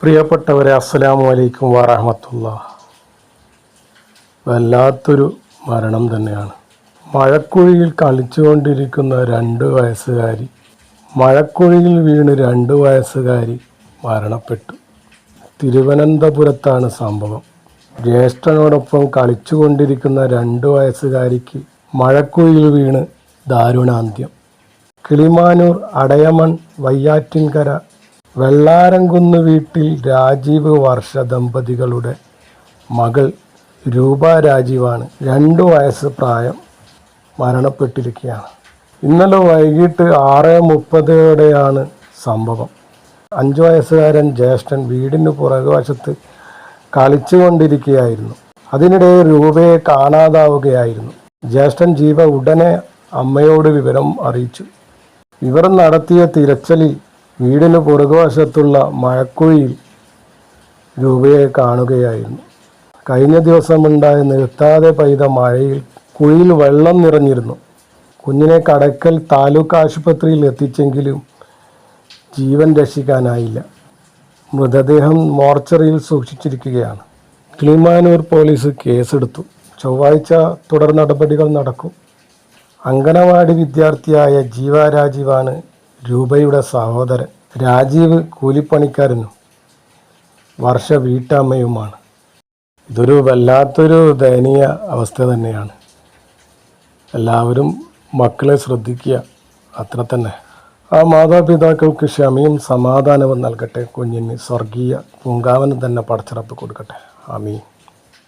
പ്രിയപ്പെട്ടവരെ അസ്സലാമു അലൈക്കും വാറഹമത്തുള്ള വല്ലാത്തൊരു മരണം തന്നെയാണ്. മഴക്കുഴിയിൽ കളിച്ചുകൊണ്ടിരിക്കുന്ന രണ്ട് വയസ്സുകാരി മഴക്കുഴിയിൽ വീണ് രണ്ട് വയസ്സുകാരി മരണപ്പെട്ടു. തിരുവനന്തപുരത്താണ് സംഭവം. ജ്യേഷ്ഠനോടൊപ്പം കളിച്ചുകൊണ്ടിരിക്കുന്ന രണ്ട് വയസ്സുകാരിക്ക് മഴക്കുഴിയിൽ വീണ് ദാരുണാന്ത്യം. കിളിമാനൂർ അടയമൺ വയ്യാറ്റിൻകര വെള്ളാരംകുന്ന് വീട്ടിൽ രാജീവ് വർഷ ദമ്പതികളുടെ മകൾ രൂപ രാജീവാണ്. രണ്ട് വയസ്സ് പ്രായം മരണപ്പെട്ടിരിക്കുകയാണ്. ഇന്നലെ വൈകിട്ട് ആറ് മുപ്പതോടെയാണ് സംഭവം. അഞ്ചു വയസ്സുകാരൻ ജ്യേഷ്ഠൻ വീടിന് പുറകുവശത്ത് കളിച്ചുകൊണ്ടിരിക്കുകയായിരുന്നു. അതിനിടെ രൂപയെ കാണാതാവുകയായിരുന്നു. ജ്യേഷ്ഠൻ ജീവ ഉടനെ അമ്മയോട് വിവരം അറിയിച്ചു. ഇവർ നടത്തിയ തിരച്ചിലിൽ വീടിന് പുറകുവശത്തുള്ള മഴക്കുഴിയിൽ രൂപയെ കാണുകയായിരുന്നു. കഴിഞ്ഞ ദിവസമുണ്ടായ നിർത്താതെ പെയ്ത മഴയിൽ കുഴിയിൽ വെള്ളം നിറഞ്ഞിരുന്നു. കുഞ്ഞിനെ കടക്കൽ താലൂക്ക് ആശുപത്രിയിൽ എത്തിച്ചെങ്കിലും ജീവൻ രക്ഷിക്കാനായില്ല. മൃതദേഹം മോർച്ചറിയിൽ സൂക്ഷിച്ചിരിക്കുകയാണ്. കിളിമാനൂർ പോലീസ് കേസെടുത്തു. ചൊവ്വാഴ്ച തുടർ നടപടികൾ നടക്കും. അങ്കണവാടി വിദ്യാർത്ഥിയായ ജീവ രാജീവാണ് രൂപയുടെ സഹോദരൻ. രാജീവ് കൂലിപ്പണിക്കാരനും വർഷ വീട്ടമ്മയുമാണ്. ഇതൊരു വല്ലാത്തൊരു ദയനീയ അവസ്ഥ തന്നെയാണ്. എല്ലാവരും മക്കളെ ശ്രദ്ധിക്കുക അത്ര തന്നെ. ആ മാതാപിതാക്കൾക്ക് ക്ഷമയും സമാധാനവും നൽകട്ടെ. കുഞ്ഞിന് സ്വർഗീയ പൂങ്കാവനം തന്നെ പടച്ചിറപ്പ് കൊടുക്കട്ടെ. ആമീൻ.